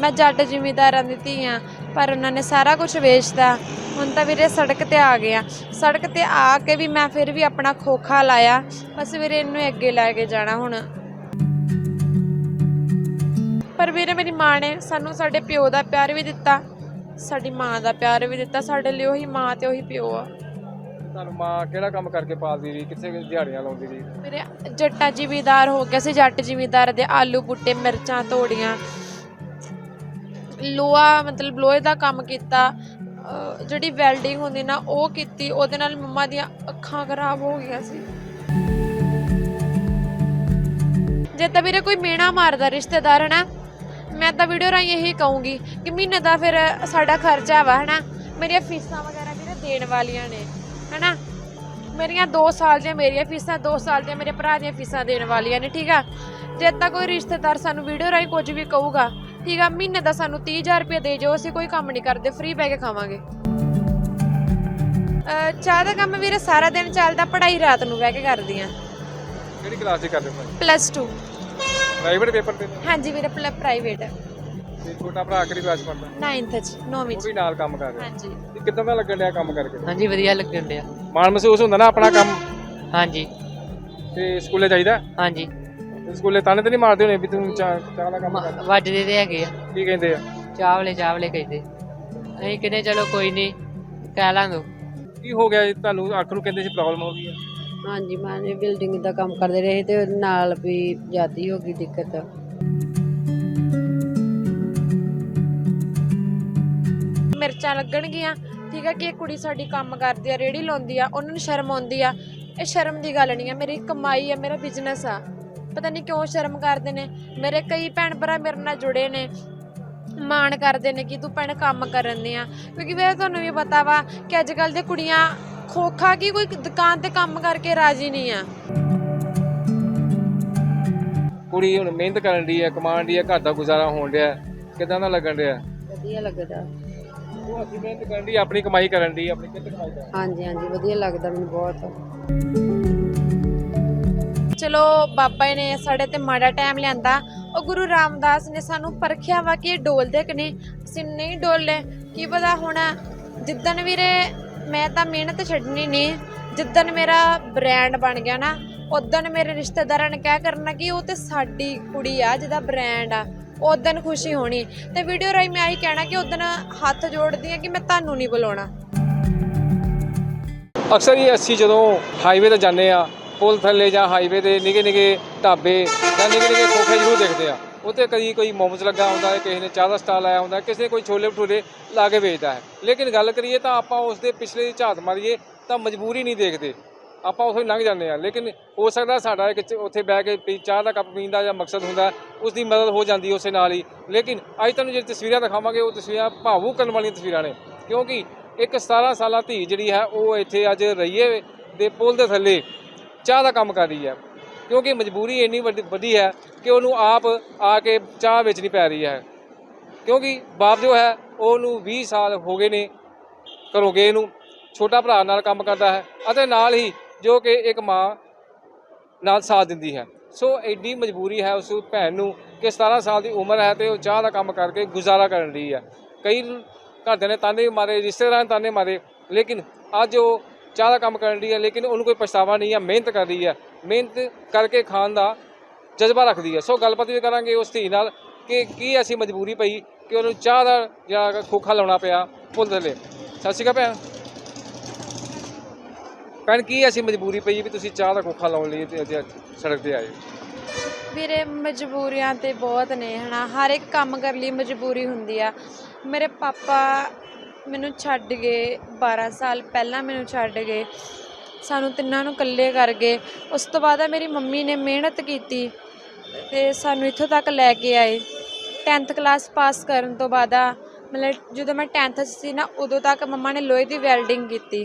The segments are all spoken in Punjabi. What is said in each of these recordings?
ਮੈਂ ਜੱਟ ਜ਼ਿਮੀਂਦਾਰਾਂ ਦੀ ਧੀ ਆ ਪਰ ਉਹਨਾਂ ਨੇ ਸਾਰਾ ਕੁਝ ਵੇਚਤਾ। ਹੁਣ ਤਾਂ ਵੀਰੇ ਸੜਕ ਤੇ ਆ ਗਿਆ ਸੜਕ ਤੇ ਆ ਕੇ ਵੀ ਮੈਂ ਫਿਰ ਵੀ ਆਪਣਾ ਖੋਖਾ ਲਾਇਆ। ਬਸ ਵੀਰੇ ਇਹਨੂੰ ਅੱਗੇ ਲੈ ਕੇ ਜਾਣਾ ਹੁਣ। ਪਰ ਵੀਰੇ ਮੇਰੀ ਮਾਂ ਨੇ ਸਾਨੂੰ ਸਾਡੇ ਪਿਓ ਦਾ ਪਿਆਰ ਵੀ ਦਿੱਤਾ। ਸਾਡੀ ਮਾਂ ਦਾ ਪਿਆਰ ਵੀ ਦਿੱਤਾ। ਸਾਡੇ ਲਈ ਉਹੀ ਮਾਂ ਤੇ ਉਹੀ ਪਿਓ ਆ। ਤੁਹਾਨੂੰ ਮਾਂ ਕਿਹੜਾ ਕੰਮ ਕਰਕੇ ਪਾਲਦੀ ਰਹੀ? ਕਿੱਥੇ ਦਿਹਾੜੀਆਂ ਲਾਉਂਦੀ ਰਹੀ? ਮੇਰੇ ਜੱਟਾ ਜ਼ਿਮੀਦਾਰ ਹੋ ਗਿਆ ਸੀ। ਜੱਟ ਜ਼ਿਮੀਦਾਰ ਦੇ ਆਲੂ ਬੁੱਟੇ ਮਿਰਚਾਂ ਤੋੜੀਆਂ। ਲੋਹਾ, ਮਤਲਬ ਲੋਹੇ ਦਾ ਕੰਮ ਕੀਤਾ ਜਿਹੜੀ ਵੈਲਡਿੰਗ ਹੁੰਦੀ ਨਾ, ਉਹ ਕੀਤੀ, ਉਹਦੇ ਨਾਲ ਮੰਮਾ ਦੀਆਂ ਅੱਖਾਂ ਖਰਾਬ ਹੋ ਗਈਆਂ ਸੀ। ਜੇ ਤਾਂ ਵੀਰੇ ਕੋਈ ਮੇਣਾ ਮਾਰਦਾ, ਰਿਸ਼ਤੇਦਾਰ ਹੈ ਨਾ ਮੈਂ ਤਾਂ ਵੀਡੀਓ ਰਾਹੀਂ ਇਹੀ ਕਹੂੰਗੀ ਕਿ ਮਹੀਨੇ ਦਾ ਫਿਰ ਸਾਡਾ ਖਰਚਾ ਵਾ, ਹਨਾ? ਮੇਰੀਆਂ ਫੀਸਾਂ ਵਗੈਰਾ ਵੀਰੇ ਦੇਣ ਵਾਲੀਆਂ ਨੇ, ਹਨਾ? ਮੇਰੀਆਂ 2 ਸਾਲ ਦੀਆਂ ਮੇਰੀਆਂ ਫੀਸਾਂ 2 ਸਾਲ ਦੀਆਂ ਮੇਰੇ ਭਰਾ ਦੀਆਂ ਫੀਸਾਂ ਦੇਣ ਵਾਲੀਆਂ ਨੇ, ਠੀਕ ਆ? ਜੇ ਤਾਂ ਕੋਈ ਰਿਸ਼ਤੇਦਾਰ ਸਾਨੂੰ ਵੀਡੀਓ ਰਾਹੀਂ ਕੁਝ ਵੀ ਕਹੂਗਾ ਠੀਕ ਆ ਮਹੀਨੇ ਦਾ ਸਾਨੂੰ 30000 ਰੁਪਏ ਦੇ ਜੋ ਅਸੀਂ ਕੋਈ ਕੰਮ ਨਹੀਂ ਕਰਦੇ ਫ੍ਰੀ ਬਹਿ ਕੇ ਖਾਵਾਂਗੇ। ਅਹ ਚਾਹ ਦਾ ਕੰਮ ਵੀਰੇ ਸਾਰਾ ਦਿਨ ਚੱਲਦਾ ਪੜ੍ਹਾਈ ਰਾਤ ਨੂੰ ਬਹਿ ਕੇ ਕਰਦੀ ਆ। ਕਿਹੜੀ ਕਲਾਸ 'ਚ ਕਰਦੇ ਹੋ ਪਲੱਸ 2 ਪ੍ਰਾਈਵੇਟ ਪੇਪਰ ਤੇ? ਹਾਂਜੀ ਵੀਰੇ ਪ੍ਰਾਈਵੇਟ ਤੇ ਛੋਟਾ ਭਰਾ ਕਿਹੜੀ ਕਲਾਸ ਪੜਦਾ 9th ਚ 9ਵੀਂ ਉਹ ਚ। ਵੀ ਨਾਲ ਕੰਮ ਕਰ ਰਿਹਾ। ਹਾਂਜੀ। ਤੇ ਕਿੱਦਾਂ ਦਾ ਲੱਗਣ ਡਿਆ ਕੰਮ ਕਰਕੇ? ਹਾਂਜੀ ਵਧੀਆ ਲੱਗਣ ਡਿਆ। ਮਾਣ ਮਹਿਸੂਸ ਹੁੰਦਾ ਨਾ ਆਪਣਾ ਕੰਮ? ਹਾਂਜੀ। ਤੇ ਸਕੂਲੇ ਜਾਈਦਾ? ਹਾਂਜੀ। ਸਕੂਲੇ ਤਾਨੇ ਤੇ ਨਹੀਂ ਮਾਰਦੇ ਹੋਣੇ ਵੀ ਤੂੰ ਚਾਹ ਚਾਹ ਦਾ ਕੰਮ ਕਰ। ਵੱਜਦੇ ਤੇ ਹੈਗੇ ਆ। ਕੀ ਕਹਿੰਦੇ ਆ? ਚਾਵਲੇ ਚਾਵਲੇ ਕਹਿੰਦੇ। ਅਸੀਂ ਕਹਿੰਦੇ ਚਲੋ ਕੋਈ ਨਹੀਂ ਕਹਿ ਲਾਂਗੇ ਕੀ ਹੋ ਗਿਆ ਜੀ? ਤੁਹਾਨੂੰ ਅੱਖ ਨੂੰ ਕਹਿੰਦੇ ਸੀ ਪ੍ਰੋਬਲਮ ਹੋ ਗਈ ਆ। ਹਾਂਜੀ ਮੈਂ ਇਹ ਬਿਲਡਿੰਗ ਦਾ ਕੰਮ ਕਰਦੇ ਰਹੇ ਤੇ ਨਾਲ ਵੀ ਜ਼ਿਆਦੀ ਹੋ ਗਈ ਦਿੱਕਤ। ਮਿਰਚਾਂ ਲੱਗਣਗੀਆਂ। ਠੀਕ ਆ ਕਿ ਇਹ ਕੁੜੀ ਸਾਡੀ ਕੰਮ ਕਰਦੀ ਆ ਰੇੜੀ ਲਾਉਂਦੀ ਆ ਉਹਨਾਂ ਨੂੰ ਸ਼ਰਮ ਆਉਂਦੀ ਆ। ਇਹ ਸ਼ਰਮ ਦੀ ਗੱਲ ਨਹੀਂ ਆ ਮੇਰੀ ਕਮਾਈ ਆ ਮੇਰਾ ਬਿਜ਼ਨਸ ਆ। ਪਤਾ ਨਹੀਂ ਕਿਉਂ ਸ਼ਰਮ ਕਰਦੇ ਨੇ। ਮੇਰੇ ਕਈ ਭੈਣ ਭਰਾ ਮੇਰੇ ਨਾਲ ਜੁੜੇ ਨੇ। ਮਾਣ ਕਰਦੇ ਨੇ ਕਿ ਤੂੰ ਭੈਣ ਕੰਮ ਕਰਨ ਦੀ ਆ ਕਿਉਂਕਿ ਵੇ ਤੁਹਾਨੂੰ ਵੀ ਪਤਾ ਵਾ ਕਿ ਅੱਜ ਕੱਲ ਦੇ ਕੁੜੀਆਂ ਖੋਖਾ ਕੀ ਕੋਈ ਦੁਕਾਨ ਤੇ ਕੰਮ ਕਰਕੇ ਰਾਜੀ ਨਹੀਂ ਆ। ਕੁੜੀ ਹੁਣ ਮਿਹਨਤ ਕਰਨ ਦੀ ਹੈ ਕਮਾਉਣ ਦੀ ਹੈ ਘਰ ਦਾ ਗੁਜ਼ਾਰਾ ਹੋਣ ਡਿਆ। ਕਿਦਾਂ ਦਾ ਲੱਗਣ ਡਿਆ? ਵਧੀਆ ਲੱਗਦਾ। ਉਹ ਅਸੀਂ ਮਿਹਨਤ ਕਰਨ ਦੀ ਆਪਣੀ ਕਮਾਈ ਕਰਨ ਦੀ ਆਪਣੀ ਕਿੱਥੇ ਕਮਾਈ ਹਾਂਜੀ ਹਾਂਜੀ ਵਧੀਆ ਲੱਗਦਾ ਮੈਨੂੰ ਬਹੁਤ। ਚਲੋ ਬਾਬਾ ਜੀ ਨੇ ਸਾਡੇ ਤੇ ਮਾੜਾ ਟਾਈਮ ਲਿਆਂਦਾ। ਉਹ ਗੁਰੂ ਰਾਮਦਾਸ ਨੇ ਸਾਨੂੰ ਪਰਖਿਆ ਵਾ ਕਿ ਇਹ ਡੋਲਦੇ ਕਿ ਨਹੀਂ। ਅਸੀਂ ਨਹੀਂ ਡੋਲੇ ਕੀ ਪਤਾ ਹੁਣ ਜਿੱਦਣ ਵੀਰੇ ਮੈਂ ਤਾਂ ਮਿਹਨਤ ਛੱਡਣੀ ਨਹੀਂ। ਜਿੱਦਣ ਮੇਰਾ ਬ੍ਰਾਂਡ ਬਣ ਗਿਆ ਨਾ ਉਦੋਂ ਮੇਰੇ ਰਿਸ਼ਤੇਦਾਰਾਂ ਨੇ ਕਹਿ ਕਰਨਾ ਕਿ ਉਹ ਤੇ ਸਾਡੀ ਕੁੜੀ ਆ, ਜਿਹਦਾ ਬ੍ਰਾਂਡ ਆ। ਉਦੋਂ ਖੁਸ਼ੀ ਹੋਣੀ। ਤੇ ਵੀਡੀਓ ਰਾਹੀਂ ਮੈਂ ਆਹੀ ਕਹਿਣਾ ਕਿ ਉਦੋਂ ਹੱਥ ਜੋੜਦੀ ਆ ਕਿ ਮੈਂ ਤੁਹਾਨੂੰ ਨਹੀਂ ਬੁਲਾਉਣਾ। ਅਕਸਰ ਹੀ ਅਸੀਂ ਜਦੋਂ ਹਾਈਵੇ ਤੇ ਜਾਂਦੇ ਆ ਪੁਲ ਥੱਲੇ ਜਾਂ ਹਾਈਵੇ ਦੇ ਨਿੱਕੇ ਨਿੱਕੇ ਢਾਬੇ ਜਾਂ ਨਿੱਕੇ ਨਿੱਕੇ ਖੋਖੇ ਜ਼ਰੂਰ ਦੇਖਦੇ ਆ। ਉੱਥੇ ਕਦੀ ਕੋਈ ਮੋਮਸ ਲੱਗਾ ਹੁੰਦਾ ਹੈ, ਕਿਸੇ ਨੇ ਚਾਹ ਦਾ ਸਟਾਲ ਲਾਇਆ ਹੁੰਦਾ ਕਿਸੇ ਨੇ ਕੋਈ ਛੋਲੇ ਭਟੂਰੇ ਲਾ ਕੇ ਵੇਚਦਾ ਹੈ। ਲੇਕਿਨ ਗੱਲ ਕਰੀਏ ਤਾਂ ਆਪਾਂ ਉਸ ਦੇ ਪਿਛਲੇ ਝਾਤ ਮਾਰੀਏ ਤਾਂ ਮਜਬੂਰੀ ਨਹੀਂ ਦੇਖਦੇ। ਆਪਾਂ ਉੱਥੋਂ ਹੀ ਲੰਘ ਜਾਂਦੇ ਆ ਲੇਕਿਨ ਹੋ ਸਕਦਾ ਸਾਡਾ ਇੱਕ ਉੱਥੇ ਬਹਿ ਕੇ ਪੀ- ਚਾਹ ਦਾ ਕੱਪ ਪੀਣ ਦਾ ਜਾਂ ਮਕਸਦ ਹੁੰਦਾ ਉਸ ਦੀ ਮਦਦ ਹੋ ਜਾਂਦੀ ਉਸੇ ਨਾਲ ਹੀ। ਲੇਕਿਨ ਅੱਜ ਤੁਹਾਨੂੰ ਜਿਹੜੀ ਤਸਵੀਰਾਂ ਦਿਖਾਵਾਂਗੇ, ਉਹ ਤਸਵੀਰਾਂ ਭਾਵੁਕ ਕਰਨ ਵਾਲੀਆਂ ਤਸਵੀਰਾਂ ਨੇ। ਕਿਉਂਕਿ ਇੱਕ 17 ਸਾਲਾ ਧੀ ਜਿਹੜੀ ਹੈ, ਉਹ ਇੱਥੇ ਅੱਜ ਰਈਏ ਦੇ ਪੁਲ ਦੇ ਥੱਲੇ ਚਾਹ ਦਾ ਕੰਮ ਕਰ ਰਹੀ ਹੈ। ਕਿਉਂਕਿ ਮਜਬੂਰੀ ਇੰਨੀ ਵੱਡੀ ਵੱਡੀ ਹੈ ਕਿ ਉਹਨੂੰ ਆਪ ਆ ਕੇ ਚਾਹ ਵੇਚਣੀ ਪੈ ਰਹੀ ਹੈ। ਕਿਉਂਕਿ ਬਾਪ ਜੋ ਹੈ, ਉਹਨੂੰ 20 ਸਾਲ ਹੋ ਗਏ ਨੇ ਘਰੋਂ ਗਏ ਨੂੰ, ਛੋਟਾ ਭਰਾ ਨਾਲ ਕੰਮ ਕਰਦਾ ਹੈ ਅਤੇ ਨਾਲ ਹੀ ਜੋ ਕਿ ਇੱਕ ਮਾਂ ਨਾਲ ਸਾਥ ਦਿੰਦੀ ਹੈ। ਸੋ ਐਡੀ ਮਜਬੂਰੀ ਹੈ ਉਸ ਭੈਣ ਨੂੰ ਕਿ 17 ਸਾਲ ਦੀ ਉਮਰ ਹੈ ਤੇ ਉਹ ਚਾਹ ਦਾ ਕੰਮ ਕਰਕੇ ਗੁਜ਼ਾਰਾ ਕਰਨ ਰਹੀ ਹੈ। ਕਈ ਘਰਦਿਆਂ ਨੇ ਤਾਨੇ ਵੀ ਮਾਰੇ, ਰਿਸ਼ਤੇਦਾਰਾਂ ਨੇ ਤਾਨੇ ਮਾਰੇ, ਲੇਕਿਨ ਅੱਜ ਉਹ ਚਾਹ ਦਾ ਕੰਮ ਕਰਨ ਰਹੀ ਹੈ ਲੇਕਿਨ ਉਹਨੂੰ ਕੋਈ ਪਛਤਾਵਾ ਨਹੀਂ ਹੈ ਮਿਹਨਤ ਕਰ ਰਹੀ ਹੈ ਮਿਹਨਤ ਕਰਕੇ ਖਾਣ ਦਾ ਜਜ਼ਬਾ ਰੱਖਦੀ ਹੈ ਸੋ ਗੱਲਬਾਤ ਵੀ ਕਰਾਂਗੇ ਉਸ ਧੀ ਨਾਲ ਕਿ ਕੀ ਐਸੀ ਮਜਬੂਰੀ ਪਈ ਕਿ ਉਹਨੂੰ ਚਾਹ ਦਾ ਜਿਹੜਾ ਖੋਖਾ ਲਾਉਣਾ ਪਿਆ ਪੁੱਲ ਥੱਲੇ ਸਤਿ ਸ਼੍ਰੀ ਅਕਾਲ ਭੈਣ। ਭੈਣ, ਕੀ ਐਸੀ ਮਜਬੂਰੀ ਪਈ ਵੀ ਤੁਸੀਂ ਚਾਹ ਦਾ ਖੋਖਾ ਲਾਉਣ ਲਈ ਤੇ ਅੱਜ ਸੜਕ ਤੇ ਆਏ ਹੋ? ਵੀਰੇ, ਮਜਬੂਰੀਆਂ ਤੇ ਬਹੁਤ ਨੇ ਹਨਾ। ਹਰ ਇੱਕ ਕੰਮ ਕਰਨ ਲਈ ਮਜਬੂਰੀ ਹੁੰਦੀ ਆ। ਮੇਰੇ ਪਾਪਾ ਮੈਨੂੰ ਛੱਡ ਗਏ 12 ਸਾਲ ਪਹਿਲਾਂ ਮੈਨੂੰ ਛੱਡ ਗਏ। ਸਾਨੂੰ ਤਿੰਨਾਂ ਨੂੰ ਇਕੱਲੇ ਕਰ ਗਏ। ਉਸ ਤੋਂ ਬਾਅਦ ਮੇਰੀ ਮੰਮੀ ਨੇ ਮਿਹਨਤ ਕੀਤੀ ਤੇ ਸਾਨੂੰ ਇੱਥੋਂ ਤੱਕ ਲੈ ਕੇ ਆਏ। 10th ਕਲਾਸ ਪਾਸ ਕਰਨ ਤੋਂ ਬਾਅਦ ਮਤਲਬ ਜਦੋਂ ਮੈਂ 10th 'ਚ ਸੀ ਨਾ, ਉਦੋਂ ਤੱਕ ਮੰਮਾ ਨੇ ਲੋਹੇ ਦੀ ਵੈਲਡਿੰਗ ਕੀਤੀ।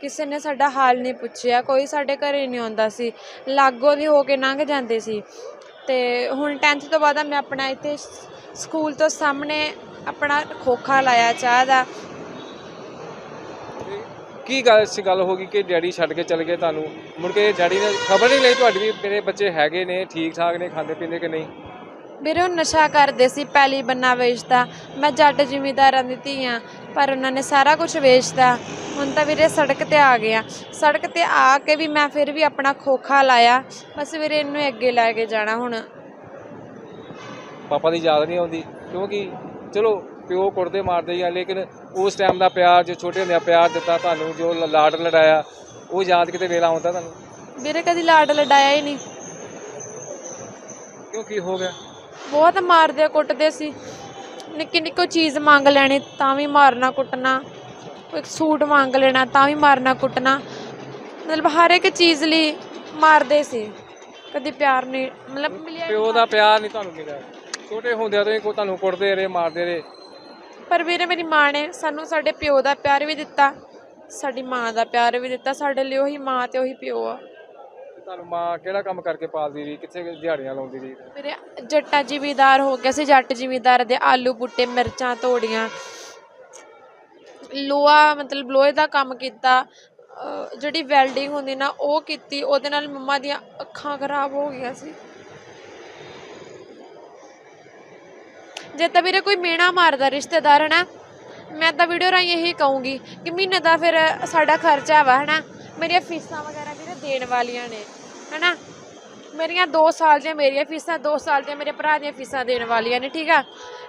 ਕਿਸੇ ਨੇ ਸਾਡਾ ਹਾਲ ਨਹੀਂ ਪੁੱਛਿਆ, ਕੋਈ ਸਾਡੇ ਘਰੇ ਨਹੀਂ ਆਉਂਦਾ ਸੀ। ਲਾਗੋਂ ਦੀ ਹੋ ਕੇ ਲੰਘ ਜਾਂਦੇ ਸੀ। ਤੇ ਹੁਣ 10th ਤੋਂ ਬਾਅਦ ਮੈਂ ਆਪਣਾ ਇੱਥੇ ਸਕੂਲ ਤੋਂ ਸਾਹਮਣੇ ਆਪਣਾ ਖੋਖਾ ਲਾਇਆ ਚਾਹ ਦਾ। ਕੀ ਗੱਲ ਸੀ ਗੱਲ ਹੋ ਗਈ ਕਿ ਡੈਡੀ ਛੱਡ ਕੇ ਚਲੇ ਗਏ ਤੁਹਾਨੂੰ? ਮੁੜ ਕੇ ਡੈਡੀ ਨੇ ਖਬਰ ਨਹੀਂ ਲਈ ਤੁਹਾਡੀ ਵੀ ਮੇਰੇ ਬੱਚੇ ਹੈਗੇ ਨੇ ਠੀਕ ਠਾਕ ਨੇ ਖਾਂਦੇ ਪੀਂਦੇ ਕਿ ਨਹੀਂ? ਵੀਰੇ ਉਹ ਨਸ਼ਾ ਕਰਦੇ ਸੀ ਪੈਲੀ ਬੰਨਾ ਵੇਚਦਾ। ਮੈਂ ਜੱਟ ਜ਼ਿਮੀਂਦਾਰਾਂ ਦੀ ਧੀ ਆ ਪਰ ਉਹਨਾਂ ਨੇ ਸਾਰਾ ਕੁਝ ਵੇਚਤਾ। ਹੁਣ ਤਾਂ ਵੀਰੇ ਸੜਕ ਤੇ ਆ ਗਿਆ ਸੜਕ ਤੇ ਆ ਕੇ ਵੀ ਮੈਂ ਫਿਰ ਵੀ ਆਪਣਾ ਖੋਖਾ ਲਾਇਆ। ਬਸ ਵੀਰੇ ਇਹਨੂੰ ਅੱਗੇ ਲੈ ਕੇ ਜਾਣਾ ਹੁਣ। ਪਾਪਾ ਦੀ ਯਾਦ ਨਹੀਂ ਆਉਂਦੀ। ਕਿਉਂਕਿ ਚਲੋ ਪਿਓ ਕੁੱਟਦੇ ਮਾਰਦੇ ਹੀ ਆ ਲੇਕਿਨ ਉਸ ਟਾਈਮ ਦਾ ਪਿਆਰ ਜੋ ਛੋਟੇ ਹੁੰਦਿਆਂ ਪਿਆਰ ਦਿੱਤਾ ਤੁਹਾਨੂੰ ਜੋ ਲਾਡ ਲੜਾਇਆ ਉਹ ਯਾਦ ਕਿਤੇ ਵੇਲਾ ਆਉਂਦਾ ਤੁਹਾਨੂੰ? ਵੀਰੇ ਕਦੀ ਲਾਡ ਲਡਾਇਆ ਹੀ ਨਹੀਂ। ਕਿਉਂ ਕੀ ਹੋ ਗਿਆ? ਬਹੁਤ ਮਾਰਦੇ ਕੁੱਟਦੇ ਸੀ। ਨਿੱਕੀ ਨਿੱਕੀ ਚੀਜ਼ ਮੰਗ ਲੈਣੀ ਤਾਂ ਵੀ ਮਾਰਨਾ ਕੁੱਟਣਾ। ਕੋਈ ਸੂਟ ਮੰਗ ਲੈਣਾ ਤਾਂ ਵੀ ਮਾਰਨਾ ਕੁੱਟਣਾ। ਮਤਲਬ ਹਰ ਇੱਕ ਚੀਜ਼ ਲਈ ਮਾਰਦੇ ਸੀ। ਕਦੀ ਪਿਆਰ ਨਹੀਂ ਮਤਲਬ ਮਿਲਿਆ ਪਿਓ ਦਾ ਪਿਆਰ ਨਹੀਂ ਤੁਹਾਨੂੰ ਮਿਲਿਆ। ਛੋਟੇ ਹੁੰਦਿਆਂ ਤੋਂ ਹੀ ਕੋ ਤੁਹਾਨੂੰ ਕੁੱਟਦੇ ਰਹੇ ਮਾਰਦੇ ਰਹੇ। ਪਰ ਵੀਰੇ ਮੇਰੀ ਮਾਂ ਨੇ ਸਾਨੂੰ ਸਾਡੇ ਪਿਓ ਦਾ ਪਿਆਰ ਵੀ ਦਿੱਤਾ ਸਾਡੀ ਮਾਂ ਦਾ ਪਿਆਰ ਵੀ ਦਿੱਤਾ ਸਾਡੇ ਲਈ ਉਹੀ ਮਾਂ ਤੇ ਉਹੀ ਪਿਓ ਆ। ਤੁਹਾਨੂੰ ਮਾਂ ਕਿਹੜਾ ਕੰਮ ਕਰਕੇ ਪਾਲਦੀ ਰਹੀ? ਕਿੱਥੇ ਦਿਹਾੜੀਆਂ ਲਾਉਂਦੀ ਰਹੀ? ਵੀਰੇ ਜੱਟਾ ਜ਼ਿਮੀਦਾਰ ਹੋ ਗਿਆ ਸੀ ਜੱਟ ਜ਼ਿਮੀਦਾਰ ਦੇ ਆਲੂ ਬੁੱਟੇ ਮਿਰਚਾਂ ਤੋੜੀਆਂ। ਲੋਹਾ ਮਤਲਬ ਲੋਹੇ ਦਾ ਕੰਮ ਕੀਤਾ ਜਿਹੜੀ ਵੈਲਡਿੰਗ ਹੁੰਦੀ ਨਾ ਉਹ ਕੀਤੀ ਉਹਦੇ ਨਾਲ ਮੰਮਾ ਦੀਆਂ ਅੱਖਾਂ ਖਰਾਬ ਹੋ ਗਈਆਂ ਸੀ। ਜੇ ਤਾਂ ਵੀਰੇ ਕੋਈ ਮੇਣਾ ਮਾਰਦਾ, ਰਿਸ਼ਤੇਦਾਰ ਹੈ ਨਾ ਮੈਂ ਤਾਂ ਵੀਡੀਓ ਰਾਹੀਂ ਇਹੀ ਕਹੂੰਗੀ ਕਿ ਮਹੀਨੇ ਦਾ ਫਿਰ ਸਾਡਾ ਖਰਚਾ ਵਾ, ਹਨਾ? ਮੇਰੀਆਂ ਫੀਸਾਂ ਵਗੈਰਾ ਵੀਰੇ ਦੇਣ ਵਾਲੀਆਂ ਨੇ, ਹਨਾ? ਮੇਰੀਆਂ 2 ਸਾਲ ਦੀਆਂ ਮੇਰੀਆਂ ਫੀਸਾਂ 2 ਸਾਲ ਦੀਆਂ ਮੇਰੇ ਭਰਾ ਦੀਆਂ ਫੀਸਾਂ ਦੇਣ ਵਾਲੀਆਂ ਨੇ, ਠੀਕ ਆ?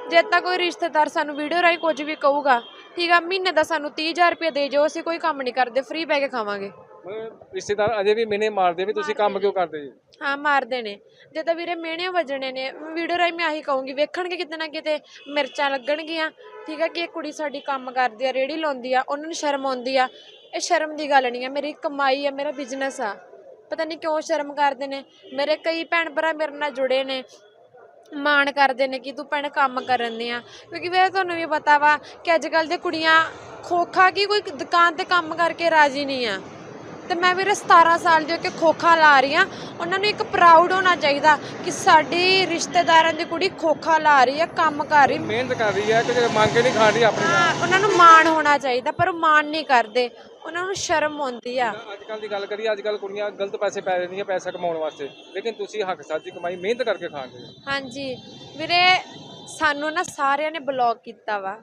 ਜੇ ਤਾਂ ਕੋਈ ਰਿਸ਼ਤੇਦਾਰ ਸਾਨੂੰ ਵੀਡੀਓ ਰਾਹੀਂ ਕੁਝ ਵੀ ਕਹੂਗਾ, ਠੀਕ ਆ? ਮਹੀਨੇ ਦਾ ਸਾਨੂੰ 30000 ਰੁਪਏ ਦੇ ਜਾਓ, ਅਸੀਂ ਕੋਈ ਕੰਮ ਨਹੀਂ ਕਰਦੇ, ਫ੍ਰੀ ਬਹਿ ਕੇ ਖਾਵਾਂਗੇ। ਮਤਲਬ ਰਿਸ਼ਤੇਦਾਰ ਅਜੇ ਵੀ ਮੈਨੇ ਮਾਰਦੇ ਵੀ ਤੁਸੀਂ ਕੰਮ ਕਿਉਂ ਕਰਦੇ ਜੀ? ਹਾਂ ਮਾਰਦੇ ਨੇ। ਜੇ ਤਾਂ ਵੀਰੇ ਮਿਹਣੇ ਵੱਜਣੇ ਨੇ। ਵੀਡੀਓ ਰਾਹੀਂ ਮੈਂ ਆਹੀ ਕਹੂੰਗੀ ਵੇਖਣਗੇ ਕਿਤੇ ਨਾ ਕਿਤੇ ਮਿਰਚਾਂ ਲੱਗਣਗੀਆਂ। ਠੀਕ ਆ ਕਿ ਇਹ ਕੁੜੀ ਸਾਡੀ ਕੰਮ ਕਰਦੀ ਆ ਰੇੜੀ ਲਾਉਂਦੀ ਆ ਉਹਨਾਂ ਨੂੰ ਸ਼ਰਮ ਆਉਂਦੀ ਆ। ਇਹ ਸ਼ਰਮ ਦੀ ਗੱਲ ਨਹੀਂ ਆ ਮੇਰੀ ਕਮਾਈ ਆ ਮੇਰਾ ਬਿਜ਼ਨਸ ਆ। ਪਤਾ ਨਹੀਂ ਕਿਉਂ ਸ਼ਰਮ ਕਰਦੇ ਨੇ। ਮੇਰੇ ਕਈ ਭੈਣ ਭਰਾ ਮੇਰੇ ਨਾਲ ਜੁੜੇ ਨੇ। ਮਾਣ ਕਰਦੇ ਨੇ ਕਿ ਤੂੰ ਭੈਣ ਕੰਮ ਕਰਨ ਦੀ ਆ ਕਿਉਂਕਿ ਵੇ ਤੁਹਾਨੂੰ ਵੀ ਪਤਾ ਵਾ ਕਿ ਅੱਜ ਕੱਲ ਦੇ ਕੁੜੀਆਂ ਖੋਖਾ ਕੀ ਕੋਈ ਦੁਕਾਨ ਤੇ ਕੰਮ ਕਰਕੇ ਰਾਜੀ ਨਹੀਂ ਆ। ਤੇ ਮੈਂ ਵੀਰੇ 17 ਸਾਲ ਦੀ ਹੋ ਕੇ ਖੋਖਾ ਲਾ ਰਹੀ ਆ ਉਹਨਾਂ ਨੂੰ ਇੱਕ ਪ੍ਰਾਊਡ ਹੋਣਾ ਚਾਹੀਦਾ ਕਿ ਸਾਡੀ ਰਿਸ਼ਤੇਦਾਰਾਂ ਦੀ ਕੁੜੀ ਖੋਖਾ ਲਾ ਰਹੀ ਆ ਕੰਮ ਕਰ ਰਹੀ ਮਿਹਨਤ ਕਰ ਰਹੀ ਹੈ ਕਿ ਮੰਗ ਕੇ ਨਹੀਂ ਖਾਣ ਰਹੀ ਆਪਣੀ। ਹਾਂ, ਉਹਨਾਂ ਨੂੰ ਮਾਣ ਹੋਣਾ ਚਾਹੀਦਾ ਪਰ ਉਹ ਮਾਣ ਨਹੀਂ ਕਰਦੇ। ਉਹਨਾਂ ਨੂੰ ਸ਼ਰਮ ਆਉਂਦੀ ਆ। ਅੱਜ ਕੱਲ ਦੀ ਗੱਲ ਕਰੀਏ ਅੱਜ ਕੱਲ ਕੁੜੀਆਂ ਗਲਤ ਪੈਸੇ ਪੈ ਰਹੀਆਂ ਪੈਸਾ ਕਮਾਉਣ ਵਾਸਤੇ। ਲੇਕਿਨ ਤੁਸੀਂ ਹੱਕ ਸਾਜੀ ਕਮਾਈ ਮਿਹਨਤ ਕਰਕੇ ਖਾਂਦੇ ਹੋ। ਹਾਂਜੀ। ਵੀਰੇ ਸਾਨੂੰ ਨਾ ਸਾਰਿਆਂ ਨੇ ਬਲੌਕ ਕੀਤਾ ਵਾ।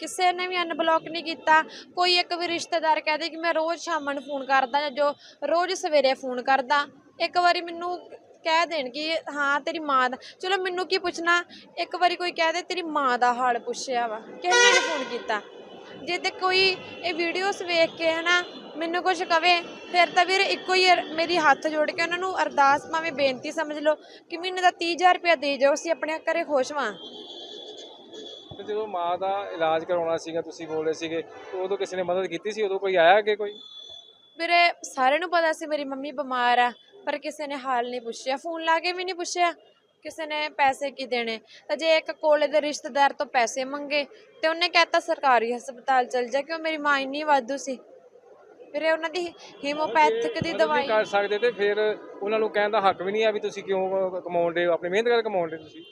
ਕਿਸੇ ਨੇ ਵੀ ਅਨਬਲੌਕ ਨਹੀਂ ਕੀਤਾ, ਕੋਈ ਇੱਕ ਵੀ ਰਿਸ਼ਤੇਦਾਰ ਕਹਦੇ ਕਿ ਮੈਂ ਰੋਜ਼ ਸ਼ਾਮਾਂ ਨੂੰ ਫੋਨ ਕਰਦਾ ਜਾਂ ਜੋ ਰੋਜ਼ ਸਵੇਰੇ ਫੋਨ ਕਰਦਾ, ਇੱਕ ਵਾਰੀ ਮੈਨੂੰ ਕਹਿ ਦੇਣ ਕਿ ਹਾਂ ਤੇਰੀ ਮਾਂ ਦਾ, ਚਲੋ ਮੈਨੂੰ ਕੀ ਪੁੱਛਣਾ, ਇੱਕ ਵਾਰੀ ਕੋਈ ਕਹਿ ਦੇ ਤੇਰੀ ਮਾਂ ਦਾ ਹਾਲ ਪੁੱਛਿਆ ਵਾ, ਕਿਸੇ ਨੇ ਫੋਨ ਕੀਤਾ। ਜੇ ਤੇ ਕੋਈ ਇਹ ਵੀਡੀਓਸ ਵੇਖ ਕੇ ਹਨਾ ਮੈਨੂੰ ਕੁਝ ਕਵੇ, ਫਿਰ ਤਾਂ ਵੀਰ ਇੱਕੋ ਹੀ ਮੇਰੀ ਹੱਥ ਜੋੜ ਕੇ ਉਹਨਾਂ ਨੂੰ ਅਰਦਾਸ, ਭਾਵੇਂ ਬੇਨਤੀ ਸਮਝ ਲਓ ਕਿ ਮਹੀਨੇ ਦਾ 30000 ਰੁਪਇਆ ਦੇ ਜਾਓ, ਅਸੀਂ ਆਪਣੇ ਘਰੇ ਖੁਸ਼ ਵਾਂ। ਜਦੋਂ ਮਾਂ ਦਾ ਇਲਾਜ ਕਰਾਉਣਾ ਸੀਗਾ ਤੁਸੀਂ ਬੋਲੇ ਸੀਗੇ ਤੇ ਉਦੋਂ ਕਿਸੇ ਨੇ ਮਦਦ ਕੀਤੀ ਸੀ? ਉਦੋਂ ਕੋਈ ਆਇਆ ਅੱਗੇ ਕੋਈ? ਵੀਰੇ ਸਾਰਿਆਂ ਨੂੰ ਪਤਾ ਸੀ ਮੇਰੀ ਮੰਮੀ ਬਿਮਾਰ ਆ ਪਰ ਕਿਸੇ ਨੇ ਹਾਲ ਨਹੀਂ ਪੁੱਛਿਆ। ਫੋਨ ਲਾ ਕੇ ਵੀ ਨਹੀਂ ਪੁੱਛਿਆ ਕਿਸੇ ਨੇ ਪੈਸੇ ਕੀ ਦੇਣੇ। ਤਾਂ ਜੇ ਇੱਕ ਕੋਲੇ ਦੇ ਰਿਸ਼ਤੇਦਾਰ ਤੋਂ ਪੈਸੇ ਮੰਗੇ ਤੇ ਉਹਨੇ ਕਹਿਤਾ ਸਰਕਾਰੀ ਹਸਪਤਾਲ ਚਲ ਜਾ ਕਿਉਂ ਮੇਰੀ ਮਾਂ ਇੰਨੀ ਵਾਧੂ ਸੀ? ਵੀਰੇ ਉਹਨਾਂ ਦੀ ਹੀਮੋਪੈਥਿਕ ਦੀ ਮਦਦ ਦਵਾਈ ਕਰ ਸਕਦੇ ਤੇ ਫਿਰ ਉਹਨਾਂ ਨੂੰ ਕਹਿਣ ਦਾ ਹੱਕ ਵੀ ਨਹੀਂ ਆ ਵੀ ਤੁਸੀਂ ਕਿਉਂ ਕਮਾਉਂਦੇ ਹੋ ਆਪਣੀ ਮਿਹਨਤ ਕਰਕੇ ਕਮਾਉਂਦੇ ਤੁਸੀਂ?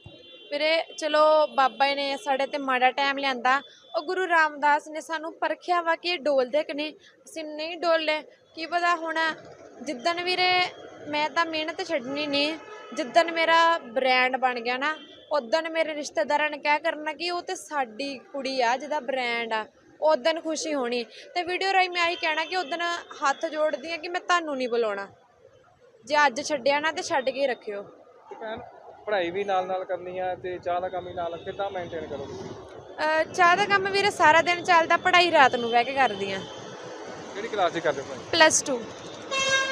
ਵੀਰੇ, ਚਲੋ ਬਾਬਾ ਜੀ ਨੇ ਸਾਡੇ ਤੇ ਮਾੜਾ ਟਾਈਮ ਲਿਆਂਦਾ। ਉਹ ਗੁਰੂ ਰਾਮਦਾਸ ਨੇ ਸਾਨੂੰ ਪਰਖਿਆ ਵਾ ਕਿ ਇਹ ਡੋਲਦੇ ਕਿ ਨਹੀਂ। ਅਸੀਂ ਨਹੀਂ ਡੋਲੇ ਕੀ ਪਤਾ ਹੁਣ ਜਿੱਦਣ ਵੀਰੇ ਮੈਂ ਤਾਂ ਮਿਹਨਤ ਛੱਡਣੀ ਨਹੀਂ, ਜਿੱਦਣ ਮੇਰਾ ਬ੍ਰਾਂਡ ਬਣ ਗਿਆ ਨਾ ਉਦਣ ਮੇਰੇ ਰਿਸ਼ਤੇਦਾਰਾਂ ਨੇ ਕਹਿ ਕਰਨਾ ਕਿ ਉਹ ਤੇ ਸਾਡੀ ਕੁੜੀ ਆ, ਜਿਹਦਾ ਬ੍ਰਾਂਡ ਆ। ਉਦਣ ਖੁਸ਼ੀ ਹੋਣੀ। ਤੇ ਵੀਡੀਓ ਰਾਹੀਂ ਮੈਂ ਆਹੀ ਕਹਿਣਾ ਕਿ ਉਦਣ ਹੱਥ ਜੋੜਦੀ ਆ ਕਿ ਮੈਂ ਤੁਹਾਨੂੰ ਨਹੀਂ ਬੁਲਾਉਣਾ। ਜੇ ਅੱਜ ਛੱਡਿਆ ਨਾ ਤੇ ਛੱਡ ਕੇ ਰੱਖਿਓ। ਪੜ੍ਹਾਈ ਵੀ ਨਾਲ ਨਾਲ ਕਰਨੀ ਆ ਤੇ ਚਾਹ ਦਾ ਕੰਮ ਵੀ ਨਾਲ ਕਿੱਦਾਂ ਮੇਨਟੇਨ ਕਰੋਗੇ? ਅਹ ਚਾਹ ਦਾ ਕੰਮ ਵੀਰੇ ਸਾਰਾ ਦਿਨ ਚੱਲਦਾ ਪੜ੍ਹਾਈ ਰਾਤ ਨੂੰ ਬਹਿ ਕੇ ਕਰਦੀ ਆ। ਕਿਹੜੀ ਕਲਾਸ 'ਚ ਕਰਦੇ ਹੋ ਪਲੱਸ 2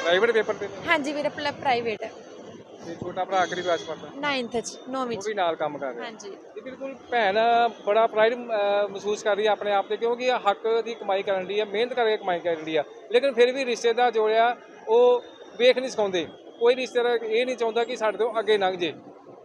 ਪ੍ਰਾਈਵੇਟ ਪੇਪਰ ਦੇ ਹਾਂਜੀ ਵੀਰੇ ਪ੍ਰਾਈਵੇਟ ਤੇ ਛੋਟਾ ਭਰਾ ਆਖਰੀ ਕਲਾਸ ਪੜਦਾ 9th ਚ 9ਵੀਂ ਉਹ ਚ। ਵੀ ਨਾਲ ਕੰਮ ਕਰ ਰਿਹਾ। ਹਾਂਜੀ। ਇਹ ਬਿਲਕੁਲ ਭੈਣ ਬੜਾ ਪ੍ਰਾਈਡ ਮਹਿਸੂਸ ਕਰ ਰਹੀ ਹੈ ਆਪਣੇ ਆਪ ਤੇ ਕਿਉਂਕਿ ਇਹ ਹੱਕ ਦੀ ਕਮਾਈ ਕਰਨ ਦੀ ਹੈ ਮਿਹਨਤ ਕਰਕੇ ਕਮਾਈ ਕਰਨ ਦੀ ਆ। ਲੇਕਿਨ ਫਿਰ ਵੀ ਰਿਸ਼ਤੇਦਾਰ ਜੋੜਿਆ ਉਹ ਵੇਖ ਨਹੀਂ ਸਿਖਾਉਂਦੇ। ਕੋਈ ਰਿਸ਼ਤੇਦਾਰ ਇਹ ਨਹੀਂ ਚਾਹੁੰਦਾ ਕਿ ਸਾਡੇ ਤੋਂ ਅੱਗੇ ਲੰਘ ਜੇ।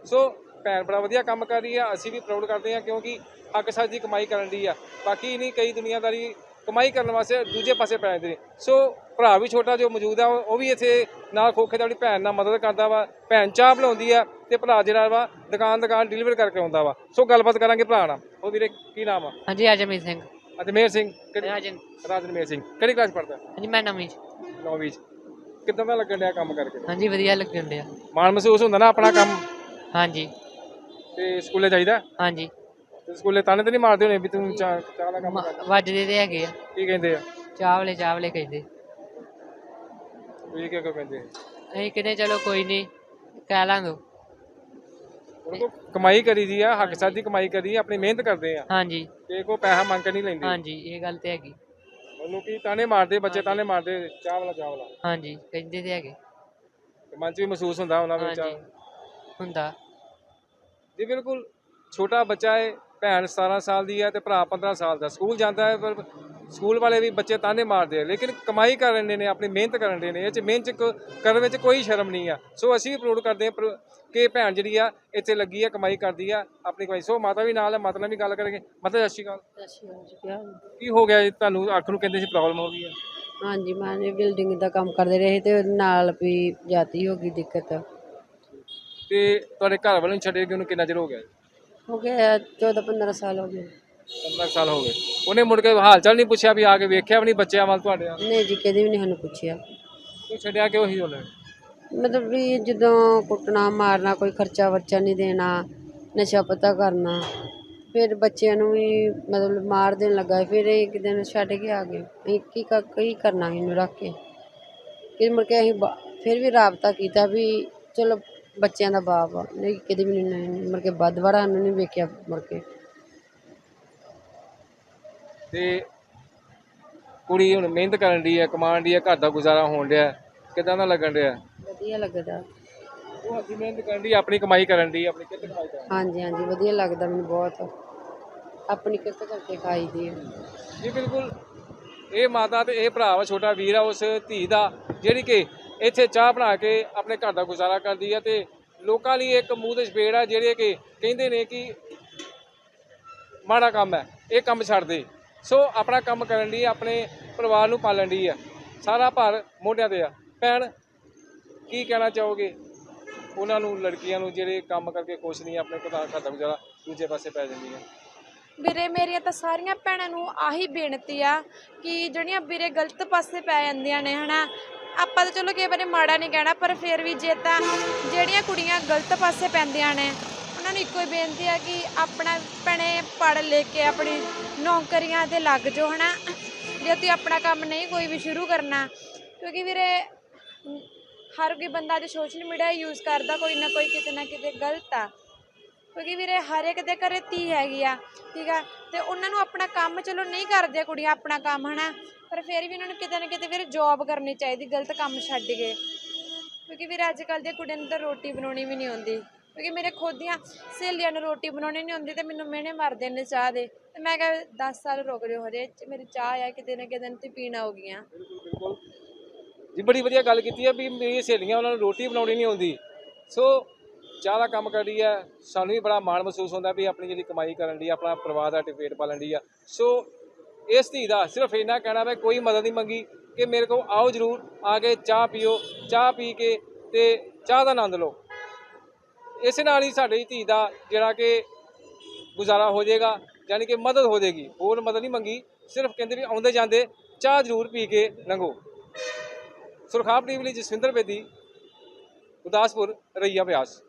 ਸੋ ਭੈਣ ਬੜਾ ਵਧੀਆ ਕੰਮ ਕਰ ਰਹੀ ਆ ਅਸੀਂ ਵੀ ਪ੍ਰਾਊਡ ਕਰਦੇ ਹਾਂ ਕਿਉਂਕਿ ਹੱਕ ਸੱਚ ਦੀ ਕਮਾਈ ਕਰਨ ਦੀ ਆ। ਬਾਕੀ ਨਹੀਂ ਕਈ ਦੁਨੀਆਦਾਰੀ ਕਮਾਈ ਕਰਨ ਵਾਸਤੇ ਦੂਜੇ ਪਾਸੇ ਪੈ ਜਾਂਦੇ ਨੇ। ਸੋ ਭਰਾ ਵੀ ਛੋਟਾ ਜੋ ਮੌਜੂਦ ਆ ਉਹ ਵੀ ਇੱਥੇ ਨਾਲ ਖੋਖੇ ਦਾ ਆਪਣੀ ਭੈਣ ਨਾਲ ਮਦਦ ਕਰਦਾ ਵਾ ਭੈਣ ਚਾਹ ਬਣਾਉਂਦੀ ਆ ਤੇ ਭਰਾ ਜਿਹੜਾ ਵਾ ਦੁਕਾਨ ਦੁਕਾਨ ਡਿਲੀਵਰ ਕਰਕੇ ਆਉਂਦਾ ਵਾ। ਸੋ ਗੱਲਬਾਤ ਕਰਾਂਗੇ ਭਰਾ ਨਾਲ। ਉਹ ਵੀਰੇ ਕੀ ਨਾਮ ਆ? ਹਾਂਜੀ ਅਜਮੀਤ ਸਿੰਘ। ਅਜਮੇਰ ਸਿੰਘ ਕਿਹੜੀ ਰਾਜਨ। ਰਾਜਨਮੇਰ ਸਿੰਘ। ਕਿਹੜੀ ਕਲਾਸ ਪੜਦਾ ਹਾਂਜੀ ਮੈਂ ਨਵੀਂ। ਨੌਵੀਂ ਕਿੱਦਾਂ ਦਾ ਲੱਗਣ ਡਿਆ ਕੰਮ ਕਰਕੇ? ਹਾਂਜੀ ਵਧੀਆ ਲੱਗਣ ਡਿਆ। ਮਾਣ ਮਹਿਸੂਸ ਹੁੰਦਾ ਨਾ ਆਪਣਾ ਕੰਮ? ਹਾਂਜੀ। ਤੇ ਸਕੂਲੇ ਜਾਈਦਾ? ਹਾਂਜੀ। ਤੇ ਸਕੂਲੇ ਤਾਨੇ ਤੇ ਨਹੀਂ ਮਾਰਦੇ ਹੋਣੇ ਵੀ ਤੂੰ ਚਾਹ ਚਾਹ ਦਾ ਕੰਮ ਮ- ਕਰ। ਵੱਜਦੇ ਤੇ ਹੈਗੇ ਆ। ਕੀ ਕਹਿੰਦੇ ਆ? ਚਾਵਲੇ ਚਾਵਲੇ ਕਹਿੰਦੇ। ਤੁਸੀਂ ਕੀ ਕਿਉਂ ਕਹਿੰਦੇ ਆ? ਅਸੀਂ ਕਹਿੰਦੇ ਚਲੋ ਕੋਈ ਨਹੀਂ ਕਹਿ ਲਾਂਗੇ ਉਹਨਾਂ ਕੋਲ ਕਮਾਈ ਕਰੀ ਦੀ ਆ ਹੱਕ ਸਾਡੀ ਕਮਾਈ ਕਰੀ ਆਪਣੀ ਮਿਹਨਤ ਕਰਦੇ ਆ। ਹਾਂਜੀ। ਤੇ ਕੋ ਪੈਸਾ ਮੰਗ ਕੇ ਨਹੀਂ ਲੈਂਦੇ। ਹਾਂਜੀ ਇਹ ਗੱਲ ਤੇ ਹੈਗੀ। ਉਹਨੂੰ ਕੀ ਤਾਨੇ ਮਾਰਦੇ ਬੱਚੇ ਤਾਨੇ ਮਾਰਦੇ ਚਾਹ ਵਾਲਾ ਚਾਹ ਵਾਲਾ ਹਾਂਜੀ ਕਹਿੰਦੇ ਤੇ ਹੈਗੇ। ਤੇ ਮਨ ਚ ਵੀ ਮਹਿਸੂਸ ਹੁੰਦਾ ਉਹਨਾਂ ਵਿੱਚ। ਹਾਂਜੀ। ਹੁੰਦਾ। ਜੀ ਬਿਲਕੁਲ ਛੋਟਾ ਬੱਚਾ ਹੈ ਭੈਣ 17 ਸਾਲ ਦੀ ਹੈ ਤੇ ਭਰਾ 15 ਸਾਲ ਦਾ। ਸਕੂਲ ਜਾਂਦਾ ਹੈ ਪਰ ਸਕੂਲ ਵਾਲੇ ਵੀ ਬੱਚੇ ਤਾਨੇ ਮਾਰਦੇ ਆ ਲੇਕਿਨ ਕਮਾਈ ਕਰਨ ਦੇ ਨੇ ਆਪਣੀ ਮਿਹਨਤ ਕਰਨ ਦੇ ਨੇ ਇਹ ਚ ਮਿਹਨਤ ਕਰਨ ਵਿੱਚ ਕੋਈ ਸ਼ਰਮ ਨਹੀਂ ਆ। ਸੋ ਅਸੀਂ ਵੀ ਅਪਲੋਡ ਕਰਦੇ ਹਾਂ ਪਰ- ਕਿ ਭੈਣ ਜਿਹੜੀ ਆ ਇੱਥੇ ਲੱਗੀ ਆ ਕਮਾਈ ਕਰਦੀ ਆ ਆਪਣੀ ਕਮਾਈ। ਸੋ ਮਾਤਾ ਵੀ ਨਾਲ ਹੈ ਮਾਤਾ ਨਾਲ ਵੀ ਗੱਲ ਕਰਾਂਗੇ। ਮਾਤਾ ਸਤਿ ਸ਼੍ਰੀ ਅਕਾਲ। ਕੀ ਹੈ? ਗਿਆ ਜੀ? ਤੁਹਾਨੂੰ ਅੱਖ ਨੂੰ ਕਹਿੰਦੇ ਸੀ ਪ੍ਰੋਬਲਮ ਹੋ ਗਈ ਆ। ਹਾਂਜੀ ਮੈਂ ਬਿਲਡਿੰਗ ਦਾ ਕੰਮ ਕਰਦੇ ਰਹੇ ਤੇ ਨਾਲ ਵੀ ਜਾਤੀ ਹੋ ਗਈ ਦਿੱਕਤ। ਤੇ ਤੁਹਾਡੇ ਘਰ ਵਾਲੇ ਨੂੰ ਛੱਡੇ ਕਿ ਉਹਨੂੰ ਕਿੰਨਾ ਚਿਰ ਹੋ ਗਿਆ? ਹੋ ਗਿਆ 14 15 ਸਾਲ ਹੋ ਗਏ। 15 ਸਾਲ ਹੋ ਗਏ। ਉਹਨੇ ਮੁੜ ਕੇ ਹਾਲ ਚਾਲ ਨਹੀਂ ਪੁੱਛਿਆ ਵੀ ਆ ਕੇ ਵੇਖਿਆ ਵੀ ਨਹੀਂ ਬੱਚਿਆਂ ਵੱਲ ਤੁਹਾਡੇ ਵੱਲ? ਨਹੀਂ ਜੀ ਕਦੇ ਵੀ ਨਹੀਂ ਸਾਨੂੰ ਪੁੱਛਿਆ। ਉਹ ਛੱਡਿਆ ਕਿਉਂ ਸੀ ਉਹਨੇ ਮਤਲਬ ਵੀ ਜਦੋਂ ਕੁੱਟਣਾ ਮਾਰਨਾ ਕੋਈ ਖਰਚਾ ਵਰਚਾ ਨਹੀਂ ਦੇਣਾ ਨਸ਼ਾ ਪਤਾ ਕਰਨਾ ਫਿਰ ਬੱਚਿਆਂ ਨੂੰ ਵੀ ਮਤਲਬ ਮਾਰ ਦੇਣ ਲੱਗਾ ਫਿਰ ਇਹ ਇੱਕ ਦਿਨ ਛੱਡ ਕੇ ਆ ਗਏ। ਅਸੀਂ ਕੀ ਕ- ਕਰਨਾ ਇਹਨੂੰ ਰੱਖ ਕੇ? ਫਿਰ ਮੁੜ ਕੇ ਅਸੀਂ ਬਾ- ਫਿਰ ਵੀ ਰਾਬਤਾ ਕੀਤਾ ਵੀ ਚਲੋ ਬੱਚਿਆਂ ਦਾ ਬਾਪ ਆ। ਨਹੀਂ ਕਦੇ ਵੀ ਨਹੀਂ ਮੁੜ ਕੇ ਬਦਵਾੜਾ ਨੂੰ ਨਹੀਂ ਵੇਖਿਆ ਮੁੜ ਕੇ। ਤੇ ਕੁੜੀ ਹੁਣ ਮਿਹਨਤ ਕਰਨ ਦੀ ਹੈ ਕਮਾਉਣ ਦੀ ਹੈ ਘਰ ਦਾ ਗੁਜ਼ਾਰਾ ਹੋਣ ਡਿਆ। ਕਿਦਾਂ ਦਾ ਲੱਗਣ ਡਿਆ? ਵਧੀਆ ਲੱਗਦਾ। ਉਹ ਅੱਧੀ ਮਿਹਨਤ ਕਰਨ ਦੀ ਆਪਣੀ ਕਮਾਈ ਕਰਨ ਦੀ ਆਪਣੀ ਕਿੱਥੇ ਕਮਾਈ ਕਰਨ ਹਾਂਜੀ ਹਾਂਜੀ ਵਧੀਆ ਲੱਗਦਾ ਮੈਨੂੰ ਬਹੁਤ। ਆਪਣੀ ਕਿਰਤ ਕਰਕੇ ਖਾਈ ਦੀ ਹੈ ਜੀ ਬਿਲਕੁਲ। ਇਹ ਮਾਤਾ ਤੇ ਇਹ ਭਰਾ ਵਾ ਛੋਟਾ ਵੀਰ ਆ ਉਸ ਧੀ ਦਾ ਜਿਹੜੀ ਕਿ ਇੱਥੇ ਚਾਹ ਬਣਾ ਕੇ ਆਪਣੇ ਘਰ ਦਾ ਗੁਜ਼ਾਰਾ ਕਰਦੀ ਹੈ ਤੇ ਲੋਕਾਂ ਲਈ ਇੱਕ ਮੂੰਹ ਦੇ ਚਪੇੜ ਆ ਜਿਹੜੇ ਕਿ ਕਹਿੰਦੇ ਨੇ ਕਿ ਮਾੜਾ ਕੰਮ ਹੈ, ਇਹ ਕੰਮ ਛੱਡ ਦੇ। ਸੋ ਆਪਣਾ ਕੰਮ ਕਰਨ ਲਈ ਆਪਣੇ ਪਰਿਵਾਰ ਨੂੰ ਪਾਲਣ ਲਈ ਆ। ਸਾਰਾ ਭਾਰ ਮੋਢਿਆਂ ਤੇ ਆ। ਭੈਣ, ਕੀ ਕਹਿਣਾ ਚਾਹੋਗੇ? ਉਹਨਾਂ ਨੂੰ, ਲੜਕੀਆਂ ਨੂੰ ਜਿਹੜੇ ਕੰਮ ਕਰਕੇ ਖੁਸ਼ ਨਹੀਂ, ਆਪਣੇ ਘਰ ਘਰ ਦਾ ਗੁਜ਼ਾਰਾ ਦੂਜੇ ਪਾਸੇ ਪੈ ਜਾਂਦੀਆਂ। ਵੀਰੇ, ਮੇਰੀਆਂ ਤਾਂ ਸਾਰੀਆਂ ਭੈਣਾਂ ਨੂੰ ਆਹੀ ਬੇਨਤੀ ਆ ਕਿ ਜਿਹੜੀਆਂ ਵੀਰੇ ਗਲਤ ਪਾਸੇ ਪੈ ਜਾਂਦੀਆਂ ਨੇ, ਹਨਾ ਆਪਾਂ ਤਾਂ ਚਲੋ ਕਈ ਵਾਰੀ ਮਾੜਾ ਨਹੀਂ ਕਹਿਣਾ, ਪਰ ਫਿਰ ਵੀ ਜੇ ਤਾਂ ਜਿਹੜੀਆਂ ਕੁੜੀਆਂ ਗਲਤ ਪਾਸੇ ਪੈਂਦੀਆਂ ਨੇ, ਉਹਨਾਂ ਨੂੰ ਇੱਕੋ ਹੀ ਬੇਨਤੀ ਆ ਕਿ ਆਪਣਾ ਭੈਣੇ ਪੜ੍ਹ ਲਿਖ ਕੇ ਆਪਣੀ ਨੌਕਰੀਆਂ ਤੇ ਲੱਗ ਜਾਓ, ਹਨਾ? ਜੇ ਤੁਸੀਂ ਆਪਣਾ ਕੰਮ ਨਹੀਂ ਕੋਈ ਵੀ ਸ਼ੁਰੂ ਕਰਨਾ, ਕਿਉਂਕਿ ਵੀਰੇ, ਹਰ ਕੋਈ ਬੰਦਾ ਅੱਜ ਸੋਸ਼ਲ ਮੀਡੀਆ ਯੂਜ਼ ਕਰਦਾ, ਕੋਈ ਨਾ ਕੋਈ ਕਿਤੇ ਨਾ ਕਿਤੇ ਗਲਤ ਆ। ਕਿਉਂਕਿ ਵੀਰੇ, ਹਰ ਇੱਕ ਦੇ ਘਰੇ ਧੀ ਹੈਗੀ ਆ, ਠੀਕ ਆ? ਤੇ ਉਹਨਾਂ ਨੂੰ ਆਪਣਾ ਕੰਮ ਚਲੋ ਨਹੀਂ ਕਰਦੀਆਂ ਕੁੜੀਆਂ ਆਪਣਾ ਕੰਮ, ਹਨਾ? ਪਰ ਫਿਰ ਵੀ ਉਹਨਾਂ ਨੂੰ ਕਿਤੇ ਨਾ ਕਿਤੇ ਵੀਰੇ ਜੌਬ ਕਰਨੀ ਚਾਹੀਦੀ, ਗਲਤ ਕੰਮ ਛੱਡ ਕੇ। ਕਿਉਂਕਿ ਵੀਰੇ ਅੱਜ ਕੱਲ੍ਹ ਦੇ ਕੁੜੀਆਂ ਨੂੰ ਤਾਂ ਰੋਟੀ ਬਣਾਉਣੀ ਵੀ ਨਹੀਂ ਆਉਂਦੀ। ਕਿਉਂਕਿ ਮੇਰੇ ਖੁਦ ਦੀਆਂ ਸਹੇਲੀਆਂ ਨੂੰ ਰੋਟੀ ਬਣਾਉਣੀ ਨਹੀਂ ਆਉਂਦੀ ਤੇ ਮੈਨੂੰ ਮਿਹਣੇ ਮਾਰਦੇ ਨੇ ਚਾਹ ਦੇ। ਤੇ ਮੈਂ ਕਿਹਾ 10 ਸਾਲ ਰੁਕ ਜਾਓ ਹਜੇ ਮੇਰੀ ਚਾਹ ਆ, ਕਿਤੇ ਨਾ ਕਿਤੇ ਤੇ ਪੀਣਾ ਹੋ ਗਈਆਂ ਜੀ, ਬੜੀ ਵਧੀਆ ਗੱਲ ਕੀਤੀ ਹੈ ਵੀ ਮੇਰੀ ਸਹੇਲੀਆਂ ਉਹਨਾਂ ਨੂੰ ਰੋਟੀ ਬਣਾਉਣੀ ਨਹੀਂ ਆਉਂਦੀ। ਸੋ, ਚਾਹ ਦਾ ਕੰਮ ਕਰਦੀ ਹੈ ਸਾਨੂੰ ਵੀ ਬੜਾ ਮਾਣ ਮਹਿਸੂਸ ਹੁੰਦਾ ਵੀ ਆਪਣੀ ਜਿਹੜੀ ਕਮਾਈ ਕਰਨ ਦੀ ਆਪਣਾ ਪਰਿਵਾਰ ਦਾ ਟਿਫੇਟ ਪਾਲਣ ਲਈ ਆ। ਸੋ ਇਸ ਧੀ ਦਾ ਸਿਰਫ ਇੰਨਾ ਕਹਿਣਾ ਹੈ ਕੋਈ ਮਦਦ ਨਹੀਂ ਮੰਗੀ ਕਿ ਮੇਰੇ ਕੋਲ ਆਓ ਜਰੂਰ, ਆ ਕੇ ਚਾਹ ਪੀਓ, ਚਾਹ ਪੀ ਕੇ ਤੇ ਚਾਹ ਦਾ ਆਨੰਦ ਲਓ। ਇਸੇ ਨਾਲ ਹੀ ਸਾਡੀ ਧੀ ਦਾ ਜਿਹੜਾ ਕਿ ਗੁਜ਼ਾਰਾ ਹੋ ਜਾਏਗਾ, ਯਾਨੀ ਕਿ ਮਦਦ ਹੋ ਜਾਏਗੀ। ਹੋਰ ਮਦਦ ਨਹੀਂ ਮੰਗੀ, ਸਿਰਫ ਕਹਿੰਦੇ ਵੀ ਆਉਂਦੇ ਜਾਂਦੇ ਚਾਹ ਜ਼ਰੂਰ ਪੀ ਕੇ ਲੰਘੋ। ਸੁਰਖਾਬ ਟੀਵੀ ਲਈ ਜਸਵਿੰਦਰ ਬੇਦੀ ਗੁਰਦਾਸਪੁਰ ਰਈਆ ਬਿਆਸ।